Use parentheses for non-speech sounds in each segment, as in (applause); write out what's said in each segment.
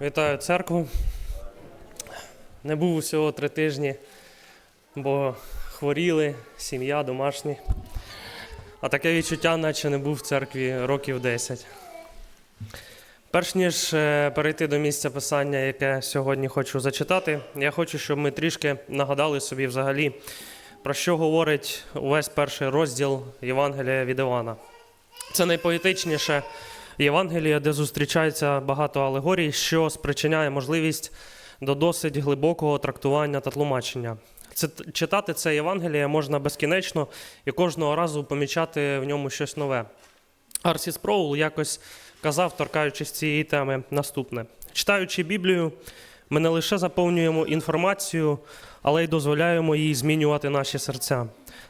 Вітаю церкву. Не був усього три тижні, бо хворіли, сім'я, домашні. А таке відчуття, наче не був в церкві років 10. Перш ніж е, перейти до місця писання, яке сьогодні хочу зачитати, я хочу, щоб ми трішки нагадали собі взагалі, про що говорить увесь перший розділ Євангелія від Івана. Це найпоетичніше Євангеліє, де зустрічається багато алегорій, що спричиняє можливість до досить глибокого трактування та тлумачення. Це читати це Євангеліє можна безкінечно і кожного разу помічати в ньому щось нове. Арсі Спроул якось казав, торкаючись цієї теми, наступне: читаючи Біблію, ми не лише заповнюємо інформацію, але й дозволяємо їй змінювати наші серця.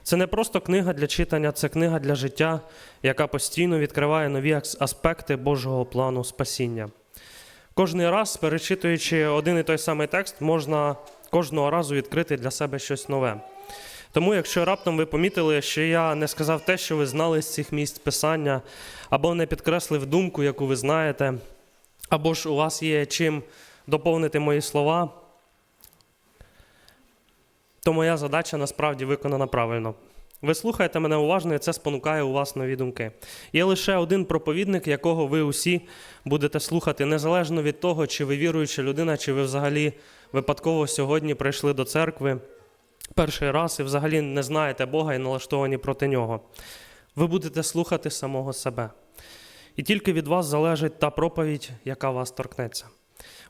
Це не просто книга для читання, це книга для життя, яка постійно відкриває нові аспекти Божого плану спасіння. Кожний раз, перечитуючи один і той самий текст, можна кожного разу відкрити для себе щось нове. Тому, якщо раптом ви помітили, що я не сказав те, що ви знали з цих місць писання, або не підкреслив думку, яку ви знаєте, або ж у вас є чим доповнити мої слова, то моя задача насправді виконана правильно. Ви слухаєте мене уважно, і це спонукає у вас нові думки. Є лише один проповідник, якого ви усі будете слухати, незалежно від того, чи ви віруюча людина, чи ви взагалі випадково сьогодні прийшли до церкви перший раз і взагалі не знаєте Бога і налаштовані проти нього. Ви будете слухати самого себе. І тільки від вас залежить та проповідь, яка вас торкнеться.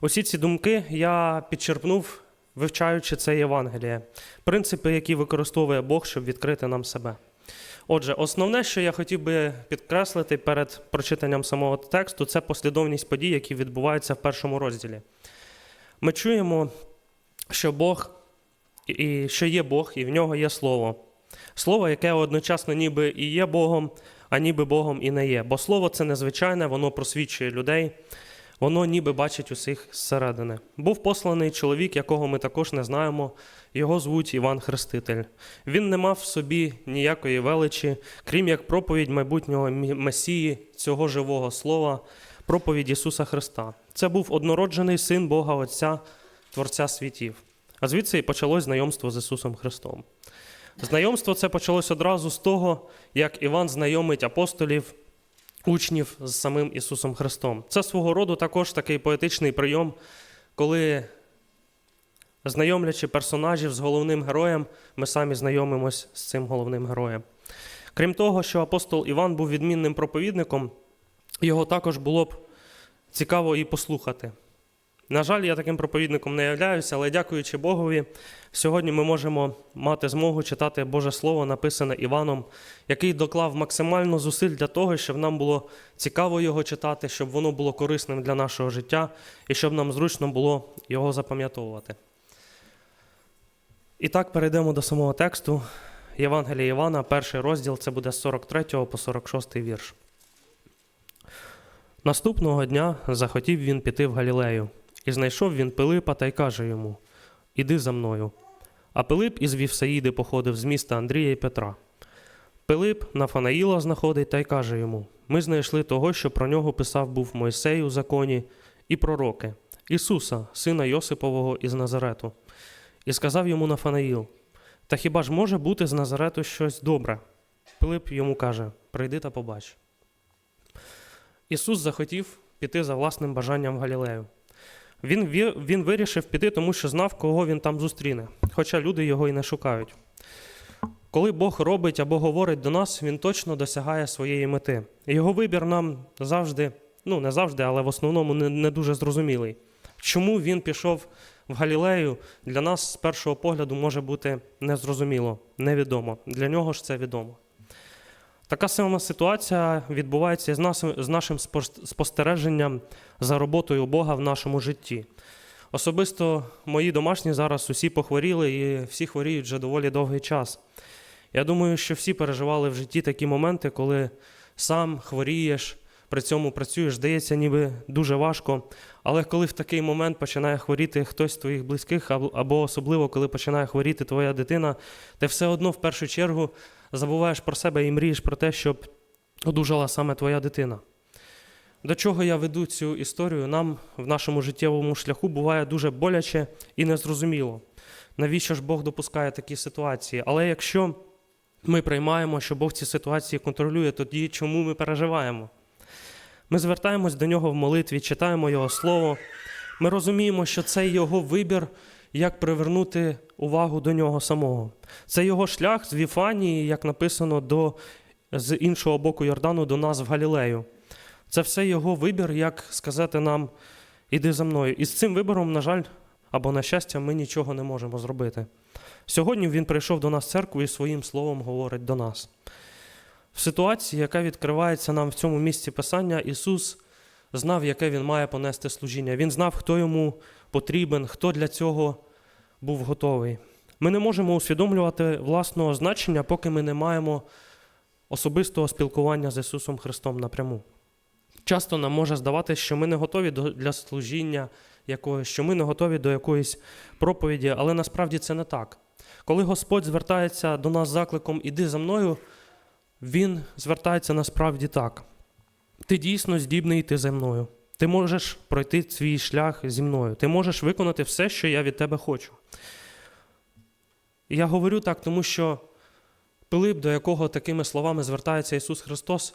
Усі ці думки я підчерпнув, вивчаючи це Євангеліє, принципи, які використовує Бог, щоб відкрити нам себе. Отже, основне, що я хотів би підкреслити перед прочитанням самого тексту, це послідовність подій, які відбуваються в першому розділі. Ми чуємо, що Бог і що є Бог, і в нього є Слово. Слово, яке одночасно ніби і є Богом, а ніби Богом і не є. Бо Слово це незвичайне, воно просвічує людей, воно ніби бачить усіх зсередини. Був посланий чоловік, якого ми також не знаємо. Його звуть Іван Хреститель. Він не мав в собі ніякої величі, крім як проповідь майбутнього Месії, цього живого слова, проповідь Ісуса Христа. Це був однороджений син Бога Отця, Творця світів. А звідси і почалось знайомство з Ісусом Христом. Знайомство це почалось одразу з того, як Іван знайомить апостолів, учнів з самим Ісусом Христом. Це свого роду також такий поетичний прийом, коли, знайомлячи персонажів з головним героєм, ми самі знайомимось з цим головним героєм. Крім того, що апостол Іван був відмінним проповідником, його також було б цікаво і послухати. На жаль, я таким проповідником не являюся, але дякуючи Богові, сьогодні ми можемо мати змогу читати Боже Слово, написане Іваном, який доклав максимально зусиль для того, щоб нам було цікаво його читати, щоб воно було корисним для нашого життя і щоб нам зручно було його запам'ятовувати. І так перейдемо до самого тексту. Євангелія Івана, перший розділ, це буде з 43 по 46 вірш. Наступного дня захотів він піти в Галілею, і знайшов він Пилипа та й каже йому: Іди за мною. А Пилип із Вівсаїди походив з міста Андрія і Петра. Пилип Нафанаїла знаходить та й каже йому: Ми знайшли того, що про нього писав був Мойсей у законі, і пророки, Ісуса, сина Йосипового із Назарету. І сказав йому Нафанаїл: Та хіба ж може бути з Назарету щось добре? Пилип йому каже: Прийди та побач. Ісус захотів піти за власним бажанням в Галілею. Він, він вирішив піти, тому що знав, кого він там зустріне, хоча люди його і не шукають. Коли Бог робить або говорить до нас, він точно досягає своєї мети. Його вибір нам завжди, ну не завжди, але в основному не, не дуже зрозумілий. Чому він пішов в Галілею, для нас з першого погляду може бути незрозуміло, невідомо. Для нього ж це відомо. Така сама ситуація відбувається з нас- з нашим спос- спостереженням за роботою Бога в нашому житті. Особисто мої домашні зараз усі похворіли і всі хворіють вже доволі довгий час. Я думаю, що всі переживали в житті такі моменти, коли сам хворієш, при цьому працюєш, здається, ніби дуже важко. Але коли в такий момент починає хворіти хтось з твоїх близьких, або- особливо коли починає хворіти твоя дитина, ти все одно в першу чергу забуваєш про себе і мрієш про те, щоб одужала саме твоя дитина. до чого я веду цю історію, нам в нашому життєвому шляху буває дуже боляче і незрозуміло, навіщо ж Бог допускає такі ситуації. Але якщо ми приймаємо, що Бог ці ситуації контролює, тоді чому ми переживаємо? Ми звертаємось до нього в молитві, читаємо Його Слово. Ми розуміємо, що це Його вибір, як привернути увагу до нього самого. Це його шлях з Віфанії, як написано, до, з іншого боку Йордану до нас в Галілею. Це все його вибір, як сказати нам, іди за мною. І з цим вибором, на жаль, або на щастя, ми нічого не можемо зробити. Сьогодні він прийшов до нас в церкву і своїм словом говорить до нас. В ситуації, яка відкривається нам в цьому місці Писання, Ісус знав, яке Він має понести служіння. Він знав, хто йому потрібен, хто для цього був готовий. Ми не можемо усвідомлювати власного значення, поки ми не маємо особистого спілкування з Ісусом Христом напряму. Часто нам може здаватися, що ми не готові для служіння якогось, що ми не готові до якоїсь проповіді, але насправді це не так. Коли Господь звертається до нас закликом Іди за мною, Він звертається насправді так. Ти дійсно здібний йти за мною. Ти можеш пройти свій шлях зі мною. Ти можеш виконати все, що я від тебе хочу. І я говорю так, тому що Пилип, до якого такими словами звертається Ісус Христос,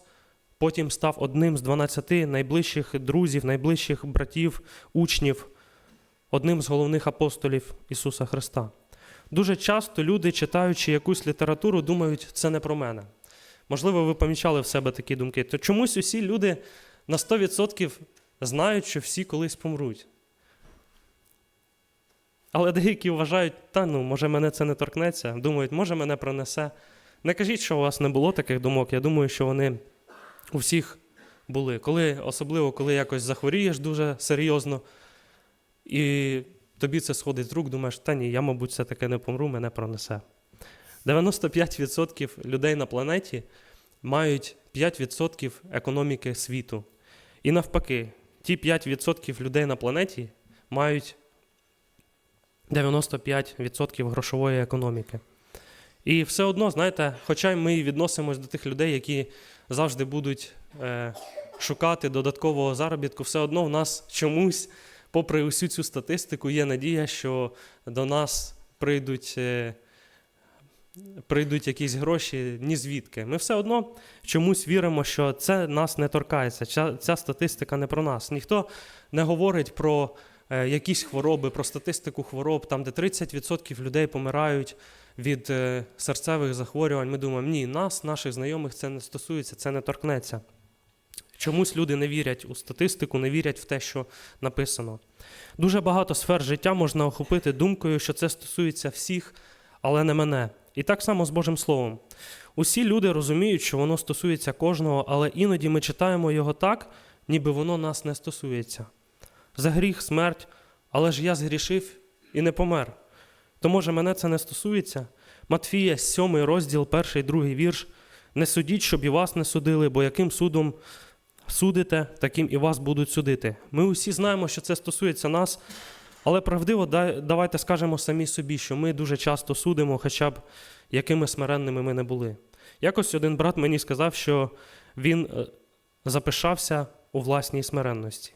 потім став одним з 12 найближчих друзів, найближчих братів, учнів, одним з головних апостолів Ісуса Христа. Дуже часто люди, читаючи якусь літературу, думають, це не про мене. Можливо, ви помічали в себе такі думки. То чомусь усі люди на 100% знають, що всі колись помруть. Але деякі вважають, та ну, може, мене це не торкнеться, думають, може, мене пронесе. Не кажіть, що у вас не було таких думок. Я думаю, що вони у всіх були. Коли, особливо, коли якось захворієш дуже серйозно, і тобі це сходить з рук, думаєш, та ні, я, мабуть, все-таки не помру, мене пронесе. 95% людей на планеті мають 5% економіки світу. І навпаки, ті 5% людей на планеті мають 95% грошової економіки. І все одно, знаєте, хоча ми і відносимось до тих людей, які завжди будуть е, шукати додаткового заробітку, все одно в нас чомусь, попри усю цю статистику, є надія, що до нас прийдуть, е, прийдуть якісь гроші ні звідки. Ми все одно чомусь віримо, що це нас не торкається. Ця, ця статистика не про нас. Ніхто не говорить про е, якісь хвороби, про статистику хвороб, там, де 30% людей помирають від е, серцевих захворювань. Ми думаємо, ні, нас, наших знайомих це не стосується, це не торкнеться. Чомусь люди не вірять у статистику, не вірять в те, що написано. Дуже багато сфер життя можна охопити думкою, що це стосується всіх, але не мене. І так само з Божим Словом. Усі люди розуміють, що воно стосується кожного, але іноді ми читаємо його так, ніби воно нас не стосується. За гріх, смерть, але ж я згрішив і не помер. То може мене це не стосується? Матфія, 7 розділ, перший, другий вірш. Не судіть, щоб і вас не судили, бо яким судом судите, таким і вас будуть судити. Ми усі знаємо, що це стосується нас, але правдиво давайте скажемо самі собі, що ми дуже часто судимо, хоча б якими смиренними ми не були. Якось один брат мені сказав, що він е, запишався у власній смиренності.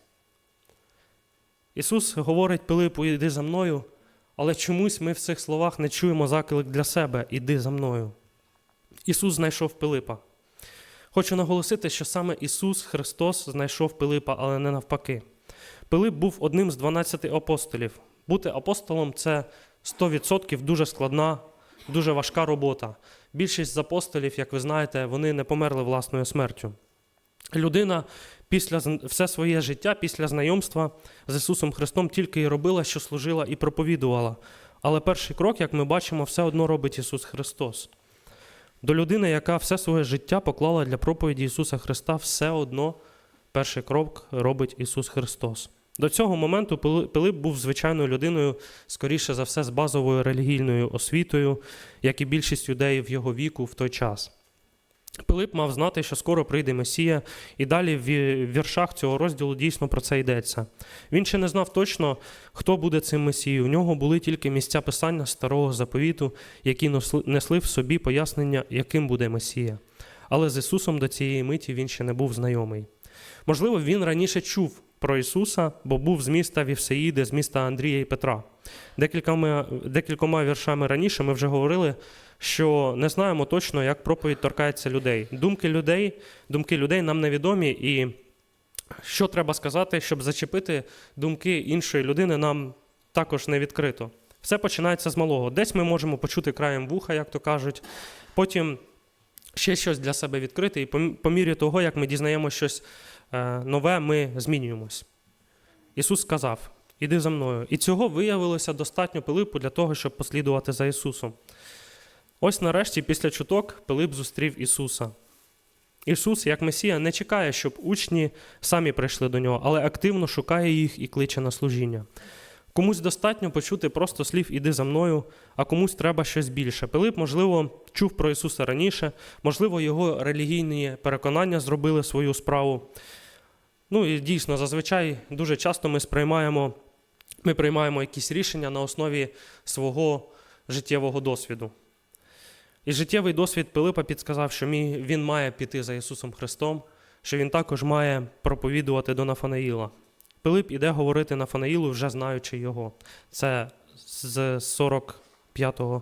Ісус говорить Пилипу, іди за мною, але чомусь ми в цих словах не чуємо заклик для себе іди за мною. Ісус знайшов Пилипа. Хочу наголосити, що саме Ісус Христос знайшов Пилипа, але не навпаки. Пилип був одним з 12 апостолів. Бути апостолом це 100% дуже складна, дуже важка робота. Більшість з апостолів, як ви знаєте, вони не померли власною смертю. Людина після все своє життя, після знайомства з Ісусом Христом тільки і робила, що служила і проповідувала. Але перший крок, як ми бачимо, все одно робить Ісус Христос. До людини, яка все своє життя поклала для проповіді Ісуса Христа, все одно перший крок робить Ісус Христос. До цього моменту Пилип був звичайною людиною, скоріше за все, з базовою релігійною освітою, як і більшість людей в його віку в той час. Пилип мав знати, що скоро прийде Месія, і далі в віршах цього розділу дійсно про це йдеться. Він ще не знав точно, хто буде цим Месією. У нього були тільки місця писання старого заповіту, які несли- в собі пояснення, яким буде Месія. Але з Ісусом до цієї миті він ще не був знайомий. Можливо, він раніше чув про Ісуса, бо був з міста Вівсеїди, з міста Андрія і Петра. Декількома, декількома віршами раніше ми вже говорили, що не знаємо точно, як проповідь торкається людей. Думки людей, думки людей нам невідомі, і що треба сказати, щоб зачепити думки іншої людини, нам також не відкрито. Все починається з малого. Десь ми можемо почути краєм вуха, як то кажуть, потім ще щось для себе відкрити, і по- мірі того, як ми дізнаємося щось нове, ми змінюємось. Ісус сказав: Іди за мною. І цього виявилося достатньо Пилипу для того, щоб послідувати за Ісусом. Ось нарешті, після чуток, Пилип зустрів Ісуса. Ісус, як Месія, не чекає, щоб учні самі прийшли до нього, але активно шукає їх і кличе на служіння. Комусь достатньо почути просто слів Іди за мною, а комусь треба щось більше. Пилип, можливо, чув про Ісуса раніше, можливо, його релігійні переконання зробили свою справу. Ну і дійсно, зазвичай дуже часто ми сприймаємо, ми приймаємо якісь рішення на основі свого життєвого досвіду. І життєвий досвід Пилипа підсказав, що він має піти за Ісусом Христом, що він також має проповідувати до Нафанаїла. Пилип іде говорити Нафанаїлу, вже знаючи його. Це з 45-го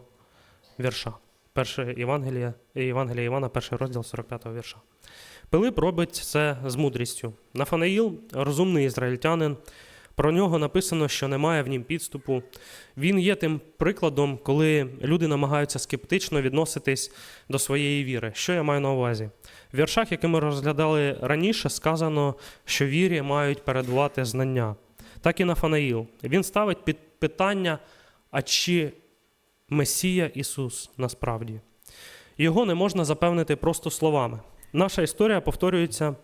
вірша. Перше Євангелія, Євангелія Івана, перший розділ 45-го вірша. Пилип робить це з мудрістю. Нафанаїл розумний ізраїльтянин. Про нього написано, що немає в нім підступу. Він є тим прикладом, коли люди намагаються скептично відноситись до своєї віри. Що я маю на увазі? В віршах, які ми розглядали раніше, сказано, що вірі мають передувати знання. Так і Нафанаїл. Він ставить під питання, а чи Месія Ісус насправді. Його не можна запевнити просто словами. Наша історія повторюється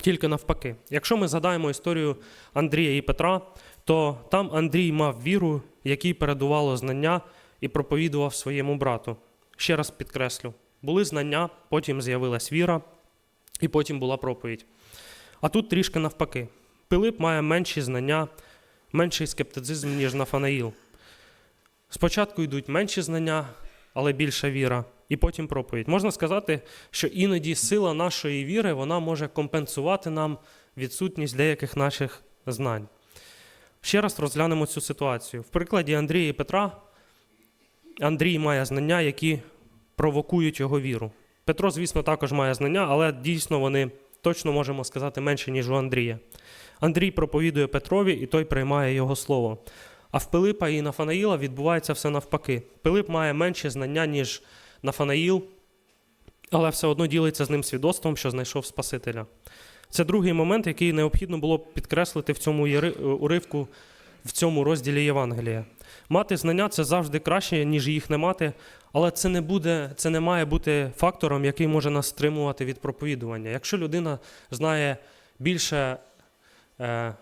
тільки навпаки. Якщо ми згадаємо історію Андрія і Петра, то там Андрій мав віру, якій передувало знання і проповідував своєму брату. Ще раз підкреслю: були знання, потім з'явилась віра, і потім була проповідь. А тут трішки навпаки. Пилип має менші знання, менший скептицизм, ніж Нафанаїл. Спочатку йдуть менші знання, але більша віра, і потім проповідь. Можна сказати, що іноді сила нашої віри вона може компенсувати нам відсутність деяких наших знань. Ще раз розглянемо цю ситуацію. В прикладі Андрія і Петра Андрій має знання, які провокують його віру. Петро, звісно, також має знання, але дійсно вони точно можемо сказати менше, ніж у Андрія. Андрій проповідує Петрові, і той приймає його слово. А в Пилипа і Нафанаїла відбувається все навпаки. Пилип має менше знання, ніж Нафанаїл, але все одно ділиться з ним свідоцтвом, що знайшов Спасителя. Це другий момент, який необхідно було підкреслити в цьому уривку, в цьому розділі Євангелія. Мати знання це завжди краще, ніж їх не мати, але це не буде, це не має бути фактором, який може нас стримувати від проповідування. Якщо людина знає більше е,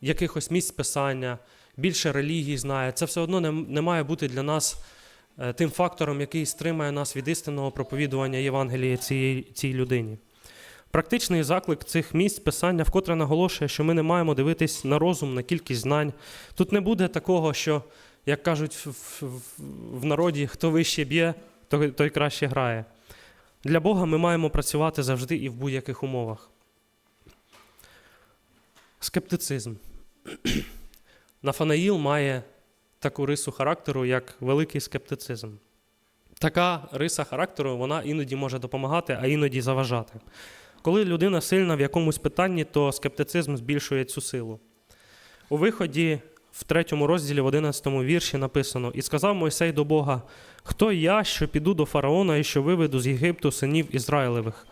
якихось місць писання, більше релігій знає, це все одно не, не має бути для нас тим фактором, який стримає нас від істинного проповідування Євангелія цій, цій людині. Практичний заклик цих місць писання вкотре наголошує, що ми не маємо дивитись на розум, на кількість знань. Тут не буде такого, що, як кажуть в, в, в народі, хто вище б'є, той, той краще грає. Для Бога ми маємо працювати завжди і в будь-яких умовах. Скептицизм. (clears throat) Нафанаїл має таку рису характеру, як великий скептицизм. Така риса характеру вона іноді може допомагати, а іноді заважати. Коли людина сильна в якомусь питанні, то скептицизм збільшує цю силу. У виході в третьому розділі, в 11 вірші написано: І сказав Мойсей до Бога: Хто я, що піду до фараона і що виведу з Єгипту синів Ізраїлевих?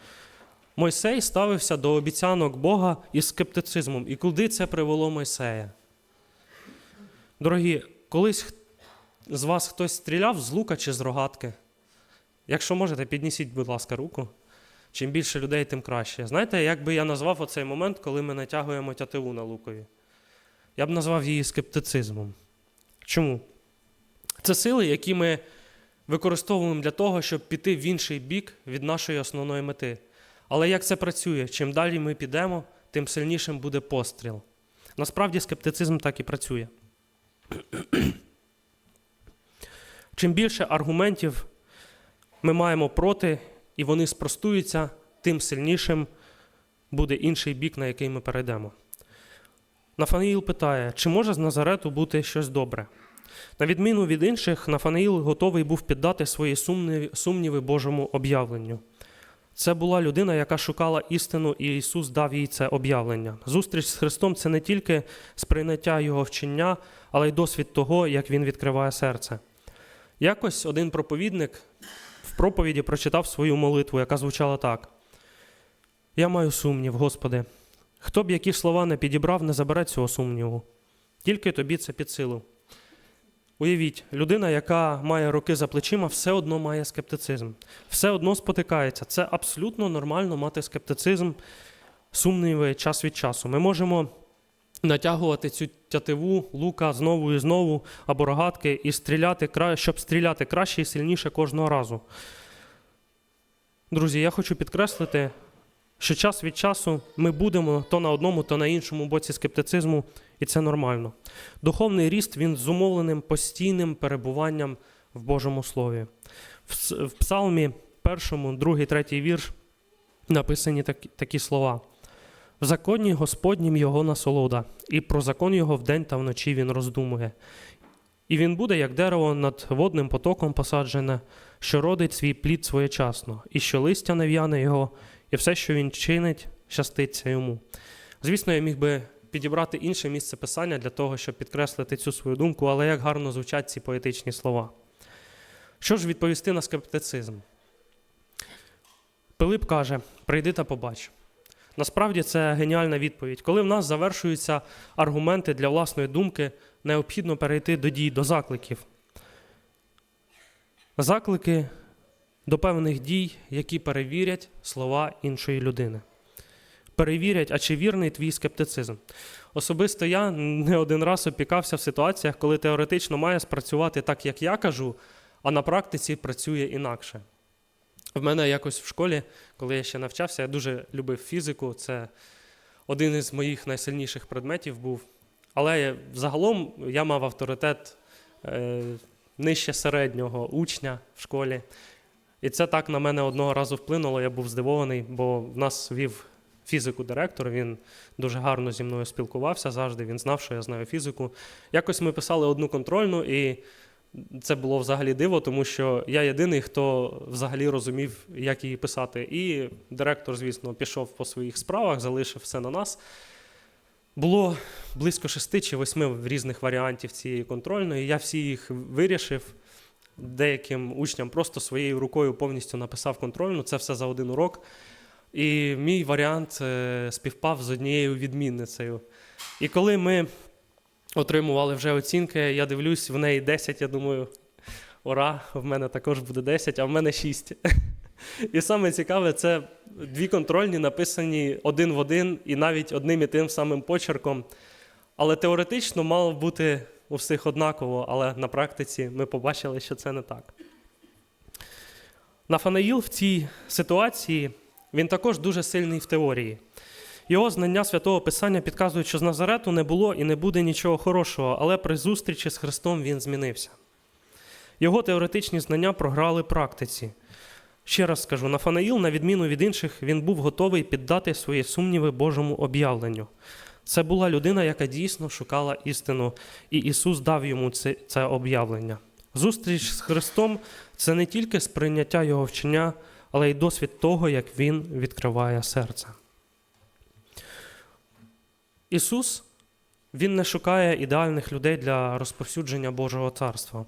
Мойсей ставився до обіцянок Бога із скептицизмом. І куди це привело Мойсея? Дорогі, колись з вас хтось стріляв з лука чи з рогатки? Якщо можете, піднісіть, будь ласка, руку. Чим більше людей, тим краще. Знаєте, як би я назвав оцей момент, коли ми натягуємо тятиву на лукові? Я б назвав її скептицизмом. Чому? Це сили, які ми використовуємо для того, щоб піти в інший бік від нашої основної мети. Але як це працює? Чим далі ми підемо, тим сильнішим буде постріл. Насправді скептицизм так і працює. Чим більше аргументів ми маємо проти, і вони спростуються, тим сильнішим буде інший бік, на який ми перейдемо. Нафанаїл питає, чи може з Назарету бути щось добре? На відміну від інших, Нафанаїл готовий був піддати свої сумніви, Божому об'явленню. Це була людина, яка шукала істину, і Ісус дав їй це об'явлення. Зустріч з Христом це не тільки сприйняття Його вчення, але й досвід того, як Він відкриває серце. Якось один проповідник в проповіді прочитав свою молитву, яка звучала так: Я маю сумнів, Господи. Хто б які слова не підібрав, не забере цього сумніву. Тільки тобі це під силу. Уявіть, людина, яка має роки за плечима, все одно має скептицизм, все одно спотикається. Це абсолютно нормально мати скептицизм, сумніви час від часу. Ми можемо натягувати цю тятиву лука знову і знову або рогатки і стріляти, щоб стріляти краще і сильніше кожного разу. Друзі, я хочу підкреслити, що час від часу ми будемо то на одному, то на іншому боці скептицизму, і це нормально. Духовний ріст він зумовленим постійним перебуванням в Божому Слові. В, Псалмі, першому, другий, третій вірш написані такі слова. В законі Господнім його насолода, і про закон його вдень та вночі він роздумує. І він буде, як дерево над водним потоком посаджене, що родить свій плід своєчасно, і що листя не в'яне його, і все, що він чинить, щаститься йому. Звісно, я міг би підібрати інше місце писання для того, щоб підкреслити цю свою думку, але як гарно звучать ці поетичні слова. Що ж відповісти на скептицизм? Пилип каже: прийди та побач. Насправді це геніальна відповідь. Коли в нас завершуються аргументи для власної думки, необхідно перейти до дій, до закликів. Заклики до певних дій, які перевірять слова іншої людини. Перевірять, а чи вірний твій скептицизм. Особисто я не один раз опікався в ситуаціях, коли теоретично має спрацювати так, як я кажу, а на практиці працює інакше. В мене якось в школі, коли я ще навчався, я дуже любив фізику. Це один із моїх найсильніших предметів був. Але загалом я мав авторитет е, нижче середнього учня в школі. І це так на мене одного разу вплинуло. Я був здивований, бо в нас вів фізику директор. Він дуже гарно зі мною спілкувався завжди. Він знав, що я знаю фізику. Якось ми писали одну контрольну, і це було взагалі диво, тому що я єдиний, хто взагалі розумів, як її писати. І директор, звісно, пішов по своїх справах, залишив все на нас. Було близько шести чи восьми різних варіантів цієї контрольної. Я всі їх вирішив. Деяким учням просто своєю рукою повністю написав контрольну. Це все за один урок. І мій варіант е, співпав з однією відмінницею. І коли ми отримували вже оцінки, я дивлюсь, в неї 10, я думаю, ура, в мене також буде 10, а в мене 6. (laughs) І саме цікаве, це дві контрольні написані один в один і навіть одним і тим самим почерком. Але теоретично мало бути у всіх однаково, але на практиці ми побачили, що це не так. Нафанаїл в цій ситуації він також дуже сильний в теорії. Його знання святого Писання підказують, що з Назарету не було і не буде нічого хорошого, але при зустрічі з Христом він змінився. Його теоретичні знання програли практиці. Ще раз скажу: Нафанаїл, на відміну від інших, він був готовий піддати свої сумніви Божому об'явленню. Це була людина, яка дійсно шукала істину, і Ісус дав йому це, це об'явлення. Зустріч з Христом це не тільки сприйняття Його вчення, але й досвід того, як Він відкриває серце. Ісус Він не шукає ідеальних людей для розповсюдження Божого царства.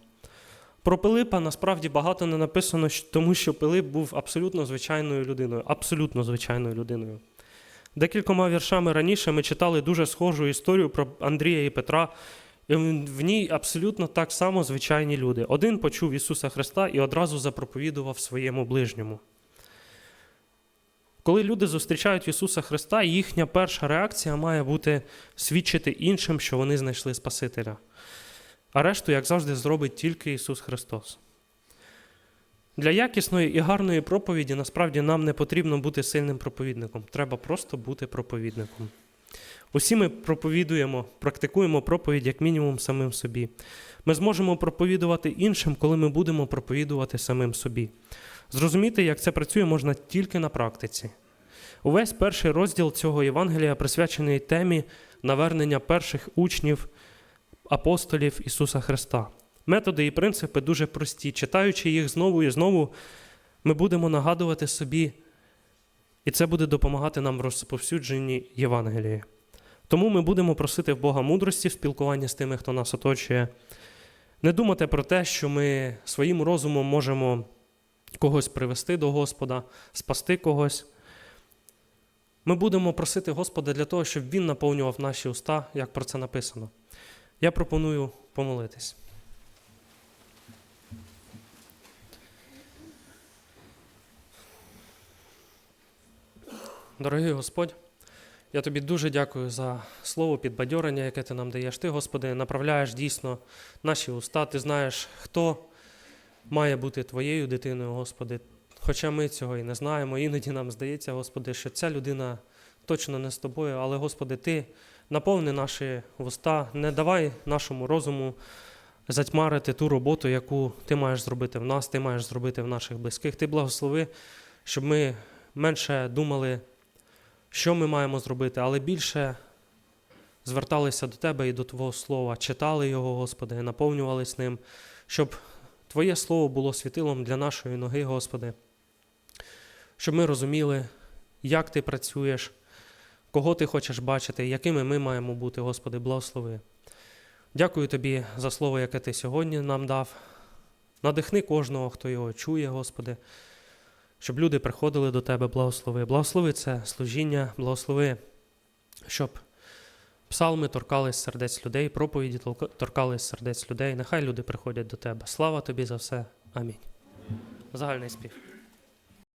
Про Пилипа насправді багато не написано, тому що Пилип був абсолютно звичайною людиною, абсолютно звичайною людиною. Декількома віршами раніше ми читали дуже схожу історію про Андрія і Петра. В ній абсолютно так само звичайні люди. Один почув Ісуса Христа і одразу запроповідував своєму ближньому. Коли люди зустрічають Ісуса Христа, їхня перша реакція має бути свідчити іншим, що вони знайшли Спасителя. А решту, як завжди, зробить тільки Ісус Христос. Для якісної і гарної проповіді насправді нам не потрібно бути сильним проповідником. Треба просто бути проповідником. Усі ми проповідуємо, практикуємо проповідь як мінімум самим собі. Ми зможемо проповідувати іншим, коли ми будемо проповідувати самим собі. Зрозуміти, як це працює, можна тільки на практиці. Увесь перший розділ цього Євангелія присвячений темі навернення перших учнів апостолів Ісуса Христа. Методи і принципи дуже прості. Читаючи їх знову і знову, ми будемо нагадувати собі, і це буде допомагати нам в розповсюдженні Євангелії. Тому ми будемо просити в Бога мудрості в спілкуванні з тими, хто нас оточує. Не думати про те, що ми своїм розумом можемо когось привести до Господа, спасти когось. Ми будемо просити Господа для того, щоб Він наповнював наші уста, як про це написано. Я пропоную помолитись. Дорогий Господь, я тобі дуже дякую за слово підбадьорення, яке ти нам даєш. Ти, Господи, направляєш дійсно наші уста. Ти знаєш, хто має бути твоєю дитиною, Господи. Хоча ми цього і не знаємо. Іноді нам здається, Господи, що ця людина точно не з тобою, але, Господи, Ти наповни наші вуста, не давай нашому розуму затьмарити ту роботу, яку ти маєш зробити в нас, ти маєш зробити в наших близьких. Ти благослови, щоб ми менше думали, що ми маємо зробити, але більше зверталися до Тебе і до Твого Слова, читали його, Господи, наповнювались ним, щоб Твоє Слово було світилом для нашої ноги, Господи, щоб ми розуміли, як Ти працюєш, кого Ти хочеш бачити, якими ми маємо бути, Господи, благослови. Дякую Тобі за слово, яке Ти сьогодні нам дав. Надихни кожного, хто його чує, Господи, щоб люди приходили до Тебе, благослови. Благослови це служіння, благослови, щоб псалми торкались сердець людей, проповіді торкались сердець людей. Нехай люди приходять до Тебе. Слава Тобі за все. Амінь. Загальний спів.